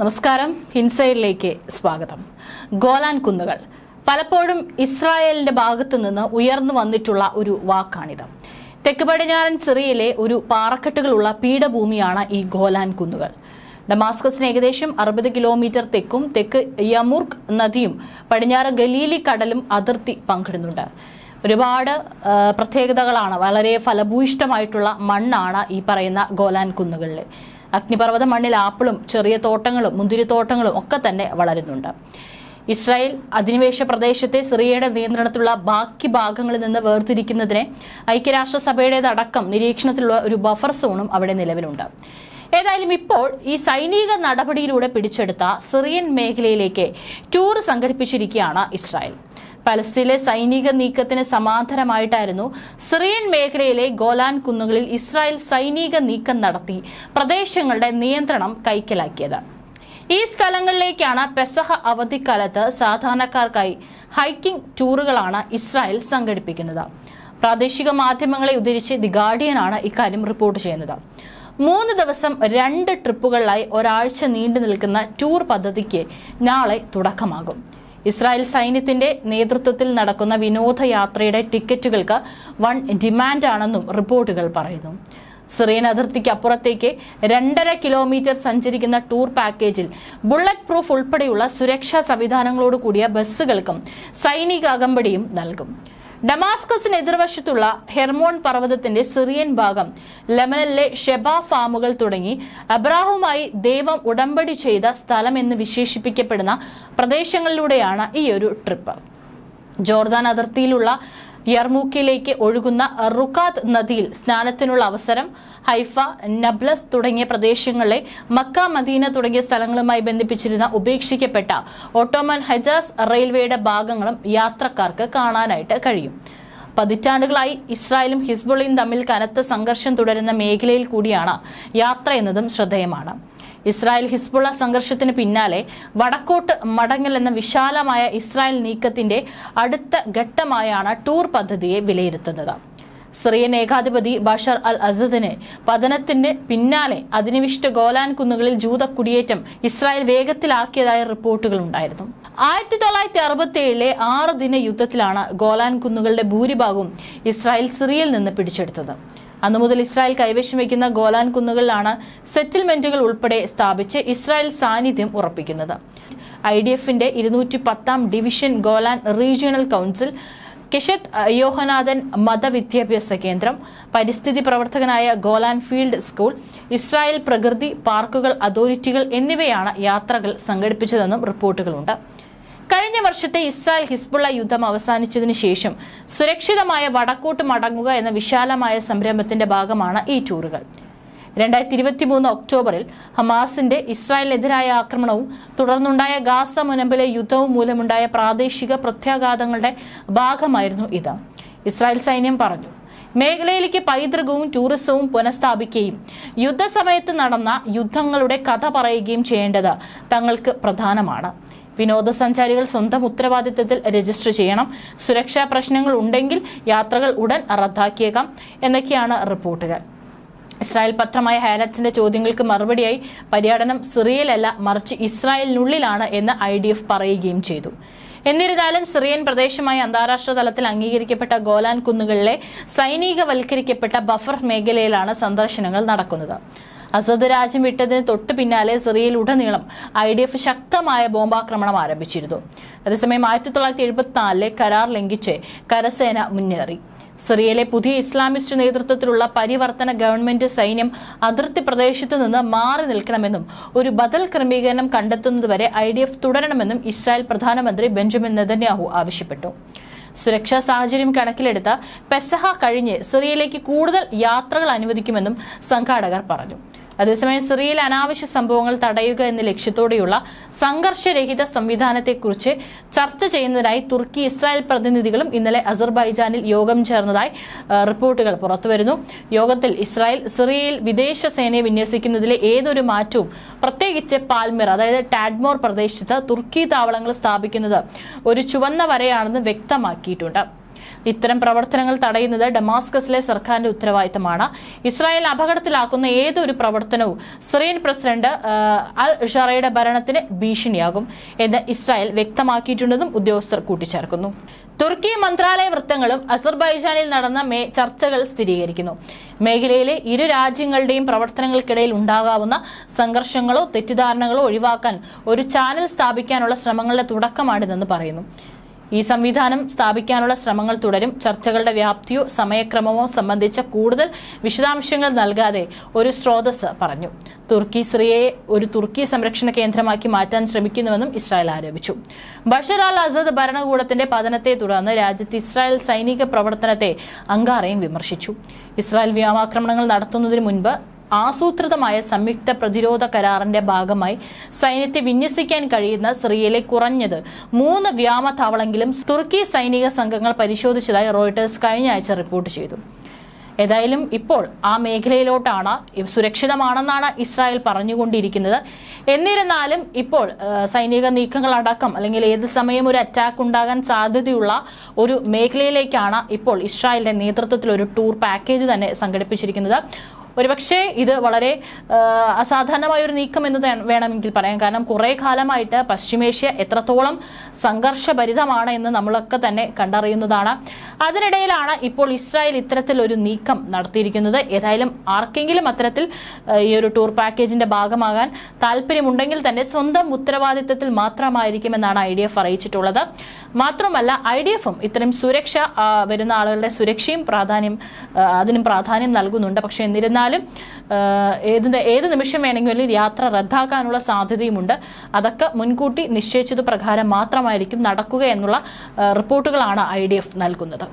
നമസ്കാരം. ഹിൻസൈഡിലേക്ക് സ്വാഗതം. ഗോലാൻ കുന്നുകൾ. പലപ്പോഴും ഇസ്രായേലിന്റെ ഭാഗത്തു നിന്ന് ഉയർന്നു വന്നിട്ടുള്ള ഒരു വാക്കാണിത്. തെക്ക് പടിഞ്ഞാറൻ സിറിയയിലെ ഒരു പാറക്കെട്ടുകളുള്ള പീഠഭൂമിയാണ് ഈ ഗോലാൻ കുന്നുകൾ. ഡമാസ്കസിന് ഏകദേശം അറുപത് കിലോമീറ്റർ തെക്കും തെക്ക് യമുർഖ് നദിയും പടിഞ്ഞാറ് ഗലീലി കടലും അതിർത്തി പങ്കിടുന്നുണ്ട്. ഒരുപാട് പ്രത്യേകതകളാണ്. വളരെ ഫലഭൂയിഷ്ടമായിട്ടുള്ള മണ്ണാണ് ഈ പറയുന്ന ഗോലാൻ കുന്നുകളിൽ അഗ്നിപർവത മണ്ണിൽ ആപ്പിളും ചെറിയ തോട്ടങ്ങളും മുന്തിരിത്തോട്ടങ്ങളും ഒക്കെ തന്നെ വളരുന്നുണ്ട്. ഇസ്രായേൽ അധിനിവേശ പ്രദേശത്തെ സിറിയയുടെ നിയന്ത്രണത്തിലുള്ള ബാക്കി ഭാഗങ്ങളിൽ നിന്ന് വേർതിരിക്കുന്നതിനെ ഐക്യരാഷ്ട്രസഭയുടേതടക്കം നിരീക്ഷണത്തിലുള്ള ഒരു ബഫർ സോണും അവിടെ നിലവിലുണ്ട്. ഏതായാലും ഇപ്പോൾ ഈ സൈനിക നടപടിയിലൂടെ പിടിച്ചെടുത്ത സിറിയൻ മേഖലയിലേക്ക് ടൂർ സംഘടിപ്പിച്ചിരിക്കുകയാണ് ഇസ്രായേൽ. പലസ്തീനിലെ സൈനിക നീക്കത്തിന് സമാന്തരമായിട്ടായിരുന്നു സിറിയൻ മേഖലയിലെ ഗോലാൻ കുന്നുകളിൽ ഇസ്രായേൽ സൈനിക നീക്കം നടത്തി പ്രദേശങ്ങളുടെ നിയന്ത്രണം കൈക്കലാക്കിയത്. ഈ സ്ഥലങ്ങളിലേക്കാണ് പെസഹ അവധിക്കാലത്ത് സാധാരണക്കാർക്കായി ഹൈക്കിംഗ് ടൂറുകളാണ് ഇസ്രായേൽ സംഘടിപ്പിക്കുന്നത്. പ്രാദേശിക മാധ്യമങ്ങളെ ഉദ്ധരിച്ച് ദി ഗാർഡിയനാണ് ഇക്കാര്യം റിപ്പോർട്ട് ചെയ്യുന്നത്. മൂന്ന് ദിവസം രണ്ട് ട്രിപ്പുകളിലായി ഒരാഴ്ച നീണ്ടു നിൽക്കുന്ന ടൂർ പദ്ധതിക്ക് നാളെ തുടക്കമാകും. ഇസ്രായേൽ സൈന്യത്തിന്റെ നേതൃത്വത്തിൽ നടക്കുന്ന വിനോദയാത്രയുടെ ടിക്കറ്റുകൾക്ക് വൺ ഡിമാൻഡാണെന്നും റിപ്പോർട്ടുകൾ പറയുന്നു. സിറിയൻ അതിർത്തിക്ക് അപ്പുറത്തേക്ക് രണ്ടര കിലോമീറ്റർ സഞ്ചരിക്കുന്ന ടൂർ പാക്കേജിൽ ബുള്ളറ്റ് പ്രൂഫ് ഉൾപ്പെടെയുള്ള സുരക്ഷാ സംവിധാനങ്ങളോട് കൂടിയ ബസ്സുകൾക്കും സൈനിക അകമ്പടിയും നൽകും. ഡമാസ്കസിന് എതിർവശത്തുള്ള ഹെർമോൺ പർവതത്തിന്റെ സിറിയൻ ഭാഗം ലെമനിലെ ഷെബ ഫാമുകൾ തുടങ്ങി അബ്രാഹുമായി ദൈവം ഉടമ്പടി ചെയ്ത സ്ഥലം എന്ന് വിശേഷിപ്പിക്കപ്പെടുന്ന പ്രദേശങ്ങളിലൂടെയാണ് ഈ ഒരു ട്രിപ്പ്. ജോർദാൻ അതിർത്തിയിലുള്ള യർമൂക്കിലേക്ക് ഒഴുകുന്ന റുക്കാത്ത് നദിയിൽ സ്നാനത്തിനുള്ള അവസരം ഹൈഫ നബ്ലസ് തുടങ്ങിയ പ്രദേശങ്ങളെ മക്ക മദീന തുടങ്ങിയ സ്ഥലങ്ങളുമായി ബന്ധിപ്പിച്ചിരുന്ന ഉപേക്ഷിക്കപ്പെട്ട ഓട്ടോമൻ ഹജാസ് റെയിൽവേയുടെ ഭാഗങ്ങളും യാത്രക്കാർക്ക് കാണാനായിട്ട് കഴിയും. പതിറ്റാണ്ടുകളായി ഇസ്രായേലും ഹിസ്ബുളയും തമ്മിൽ കനത്ത സംഘർഷം തുടരുന്ന മേഖലയിൽ കൂടിയാണ് യാത്ര എന്നതും ശ്രദ്ധേയമാണ്. ഇസ്രായേൽ ഹിസ്ബുള്ള സംഘർഷത്തിന് പിന്നാലെ വടക്കോട്ട് മടങ്ങൽ എന്ന വിശാലമായ ഇസ്രായേൽ നീക്കത്തിന്റെ അടുത്ത ഘട്ടമായാണ് ടൂർ പദ്ധതിയെ വിലയിരുത്തുന്നത്. സിറിയൻ ഏകാധിപതി ബഷർ അൽ അസദിന് പതനത്തിന് പിന്നാലെ അധിനിവിഷ്ട ഗോലാൻ കുന്നുകളിൽ ജൂത കുടിയേറ്റം ഇസ്രായേൽ വേഗത്തിലാക്കിയതായ റിപ്പോർട്ടുകൾ ഉണ്ടായിരുന്നു. ആയിരത്തി തൊള്ളായിരത്തി അറുപത്തി ഏഴിലെ ആറ് ദിന യുദ്ധത്തിലാണ് ഗോലാൻ കുന്നുകളുടെ ഭൂരിഭാഗവും ഇസ്രായേൽ സിറിയയിൽ നിന്ന് പിടിച്ചെടുത്തത്. അന്നു മുതൽ ഇസ്രായേൽ കൈവശം വയ്ക്കുന്ന ഗോലാൻ കുന്നുകളിലാണ് സെറ്റിൽമെന്റുകൾ ഉൾപ്പെടെ സ്ഥാപിച്ച് ഇസ്രായേൽ സാന്നിധ്യം ഉറപ്പിക്കുന്നത്. ഐ ഡി എഫിന്റെ ഇരുന്നൂറ്റി പത്താം division Golan regional council Keshet Yehonatan മതവിദ്യാഭ്യാസ കേന്ദ്രം പരിസ്ഥിതി പ്രവർത്തകനായ ഗോലാൻ ഫീൽഡ് സ്കൂൾ ഇസ്രായേൽ പ്രകൃതി പാർക്കുകൾ അതോറിറ്റികൾ എന്നിവയാണ് യാത്രകൾ സംഘടിപ്പിച്ചതെന്നും റിപ്പോർട്ടുകളുണ്ട്. കഴിഞ്ഞ വർഷത്തെ ഇസ്രായേൽ ഹിസ്ബുള്ള യുദ്ധം അവസാനിച്ചതിന് ശേഷം സുരക്ഷിതമായ വടക്കോട്ട് മടങ്ങുക എന്ന വിശാലമായ സംരംഭത്തിന്റെ ഭാഗമാണ് ഈ ടൂറുകൾ. രണ്ടായിരത്തി ഇരുപത്തി മൂന്ന് ഒക്ടോബറിൽ ഹമാസിന്റെ ഇസ്രായേലിനെതിരായ ആക്രമണവും തുടർന്നുണ്ടായ ഗാസ മുനമ്പിലെ യുദ്ധവും മൂലമുണ്ടായ പ്രാദേശിക പ്രത്യാഘാതങ്ങളുടെ ഭാഗമായിരുന്നു ഇത്. ഇസ്രായേൽ സൈന്യം പറഞ്ഞു മേഖലയിലേക്ക് പൈതൃകവും ടൂറിസവും പുനഃസ്ഥാപിക്കുകയും യുദ്ധസമയത്ത് നടന്ന യുദ്ധങ്ങളുടെ കഥ പറയുകയും ചെയ്യേണ്ടത് തങ്ങൾക്ക് പ്രധാനമാണ്. വിനോദസഞ്ചാരികൾ സ്വന്തം ഉത്തരവാദിത്തത്തിൽ രജിസ്റ്റർ ചെയ്യണം. സുരക്ഷാ പ്രശ്നങ്ങൾ ഉണ്ടെങ്കിൽ യാത്രകൾ ഉടൻ റദ്ദാക്കിയേക്കാം എന്നൊക്കെയാണ് റിപ്പോർട്ടുകൾ. ഇസ്രായേൽ പത്രമായ ഹാലറ്റ്സിന്റെ ചോദ്യങ്ങൾക്ക് മറുപടിയായി പര്യടനം സിറിയയിലല്ല മറിച്ച് ഇസ്രായേലിനുള്ളിലാണ് എന്ന് ഐ ഡി എഫ് പറയുകയും ചെയ്തു. എന്നിരുന്നാലും സിറിയൻ പ്രദേശമായ അന്താരാഷ്ട്ര തലത്തിൽ അംഗീകരിക്കപ്പെട്ട ഗോലാൻ കുന്നുകളിലെ സൈനികവൽക്കരിക്കപ്പെട്ട ബഫർ മേഖലയിലാണ് സന്ദർശനങ്ങൾ നടക്കുന്നത്. അസദ് രാജ്യം വിട്ടതിന് തൊട്ടു പിന്നാലെ സിറിയയിൽ ഉടനീളം ഐ ഡി എഫ് ശക്തമായ ബോംബാക്രമണം ആരംഭിച്ചിരുന്നു. അതേസമയം ആയിരത്തി തൊള്ളായിരത്തി എഴുപത്തിനാലിലെ കരാർ ലംഘിച്ച് കരസേന മുന്നേറി. സിറിയയിലെ പുതിയ ഇസ്ലാമിസ്റ്റ് നേതൃത്വത്തിലുള്ള പരിവർത്തന ഗവൺമെന്റ് സൈന്യം അതിർത്തി പ്രദേശത്ത് നിന്ന് മാറി നിൽക്കണമെന്നും ഒരു ബദൽ ക്രമീകരണം കണ്ടെത്തുന്നതുവരെ ഐ ഡി എഫ് തുടരണമെന്നും ഇസ്രായേൽ പ്രധാനമന്ത്രി ബെഞ്ചമിൻ നെതന്യാഹു ആവശ്യപ്പെട്ടു. സുരക്ഷാ സാഹചര്യം കണക്കിലെടുത്ത് പെസഹ കഴിഞ്ഞ് സിറിയയിലേക്ക് കൂടുതൽ യാത്രകൾ അനുവദിക്കുമെന്നും സംഘാടകർ പറഞ്ഞു. അതേസമയം സിറിയയിൽ അനാവശ്യ സംഭവങ്ങൾ തടയുക എന്ന ലക്ഷ്യത്തോടെയുള്ള സംഘർഷരഹിത സംവിധാനത്തെക്കുറിച്ച് ചർച്ച ചെയ്യുന്നതിനായി തുർക്കി ഇസ്രായേൽ പ്രതിനിധികളും ഇന്നലെ അസർബൈജാനിൽ യോഗം ചേർന്നതായി റിപ്പോർട്ടുകൾ പുറത്തുവരുന്നു. യോഗത്തിൽ ഇസ്രായേൽ സിറിയയിൽ വിദേശ സേനയെ വിന്യസിക്കുന്നതിലെ ഏതൊരു മാറ്റവും പ്രത്യേകിച്ച് പാൽമിർ അതായത് ടാഡ്മോർ പ്രദേശത്ത് തുർക്കി താവളങ്ങൾ സ്ഥാപിക്കുന്നത് ഒരു ചുവന്ന വരയാണെന്ന് വ്യക്തമാക്കിയിട്ടുണ്ട്. ഇത്തരം പ്രവർത്തനങ്ങൾ തടയുന്നത് ഡമാസ്കസിലെ സർക്കാരിന്റെ ഉത്തരവാദിത്തമാണ്. ഇസ്രായേൽ അപകടത്തിലാക്കുന്ന ഏതൊരു പ്രവർത്തനവും സിറിയൻ പ്രസിഡന്റ് അൽ ഷറയുടെ ഭരണത്തിന് ഭീഷണിയാകും എന്ന് ഇസ്രായേൽ വ്യക്തമാക്കിയിട്ടുണ്ടെന്നും ഉദ്യോഗസ്ഥർ കൂട്ടിച്ചേർക്കുന്നു. തുർക്കി മന്ത്രാലയ വൃത്തങ്ങളും അസർബൈജാനിൽ നടന്ന മേ ചർച്ചകൾ സ്ഥിരീകരിക്കുന്നു. മേഖലയിലെ ഇരു രാജ്യങ്ങളുടെയും പ്രവർത്തനങ്ങൾക്കിടയിൽ ഉണ്ടാകാവുന്ന സംഘർഷങ്ങളോ തെറ്റിദ്ധാരണകളോ ഒഴിവാക്കാൻ ഒരു ചാനൽ സ്ഥാപിക്കാനുള്ള ശ്രമങ്ങളുടെ തുടക്കമാണിതെന്ന് പറയുന്നു. ഈ സംവിധാനം സ്ഥാപിക്കാനുള്ള ശ്രമങ്ങൾ തുടരും. ചർച്ചകളുടെ വ്യാപ്തിയോ സമയക്രമമോ സംബന്ധിച്ച കൂടുതൽ വിശദാംശങ്ങൾ നൽകാതെ ഒരു സ്രോതസ് പറഞ്ഞു. തുർക്കി സിറിയയെ ഒരു തുർക്കി സംരക്ഷണ കേന്ദ്രമാക്കി മാറ്റാൻ ശ്രമിക്കുന്നുവെന്നും ഇസ്രായേൽ ആരോപിച്ചു. ബഷർ അൽ അസദ് ഭരണകൂടത്തിന്റെ പതനത്തെ തുടർന്ന് രാജ്യത്ത് ഇസ്രായേൽ സൈനിക പ്രവർത്തനത്തെ അങ്കാറയും വിമർശിച്ചു. ഇസ്രായേൽ വ്യോമാക്രമണങ്ങൾ നടത്തുന്നതിന് മുൻപ് ആസൂത്രിതമായ സംയുക്ത പ്രതിരോധ കരാറിന്റെ ഭാഗമായി സൈന്യത്തെ വിന്യസിക്കാൻ കഴിയുന്ന സിറിയയിലെ കുറഞ്ഞത് മൂന്ന് വ്യോമത്താവളെങ്കിലും തുർക്കി സൈനിക സംഘങ്ങൾ പരിശോധിച്ചതായി റോയിട്ടേഴ്സ് കഴിഞ്ഞ ആഴ്ച റിപ്പോർട്ട് ചെയ്തു. ഏതായാലും ഇപ്പോൾ ആ മേഖലയിലോട്ടാണ് സുരക്ഷിതമാണെന്നാണ് ഇസ്രായേൽ പറഞ്ഞുകൊണ്ടിരിക്കുന്നത്. എന്നിരുന്നാലും ഇപ്പോൾ സൈനിക നീക്കങ്ങളടക്കം അല്ലെങ്കിൽ ഏത് സമയം ഒരു അറ്റാക്ക് ഉണ്ടാകാൻ സാധ്യതയുള്ള ഒരു മേഖലയിലേക്കാണ് ഇപ്പോൾ ഇസ്രായേലിന്റെ നേതൃത്വത്തിൽ ഒരു ടൂർ പാക്കേജ് തന്നെ സംഘടിപ്പിച്ചിരിക്കുന്നത്. ഒരുപക്ഷെ ഇത് വളരെ അസാധാരണമായ ഒരു നീക്കം എന്ന് വേണമെങ്കിൽ പറയാം. കാരണം കുറേ കാലമായിട്ട് പശ്ചിമേഷ്യ എത്രത്തോളം സംഘർഷഭരിതമാണ് എന്ന് നമ്മളൊക്കെ തന്നെ കണ്ടറിയുന്നതാണ്. അതിനിടയിലാണ് ഇപ്പോൾ ഇസ്രായേൽ ഇത്തരത്തിൽ ഒരു നീക്കം നടത്തിയിരിക്കുന്നത്. ഏതായാലും ആർക്കെങ്കിലും അത്തരത്തിൽ ഈ ഒരു ടൂർ പാക്കേജിന്റെ ഭാഗമാകാൻ താല്പര്യമുണ്ടെങ്കിൽ തന്നെ സ്വന്തം ഉത്തരവാദിത്തത്തിൽ മാത്രമായിരിക്കുമെന്നാണ് ഐ ഡി എഫ് അറിയിച്ചിട്ടുള്ളത്. മാത്രമല്ല ഐ ഡി എഫും ഇത്തരം സുരക്ഷ വരുന്ന ആളുകളുടെ സുരക്ഷയും പ്രാധാന്യം അതിനും പ്രാധാന്യം നൽകുന്നുണ്ട്. പക്ഷെ എന്നിരുന്നാലും ആ, ഏത് ഏത് നിമിഷം വേണമെങ്കിലും യാത്ര റദ്ദാക്കാനുള്ള സാധ്യതയുമുണ്ട്. അതൊക്കെ മുൻകൂട്ടി നിശ്ചയിച്ചത് പ്രകാരം മാത്രമായിരിക്കും നടക്കുക എന്നുള്ള റിപ്പോർട്ടുകളാണ് ഐ ഡി എഫ് നൽകുന്നത്.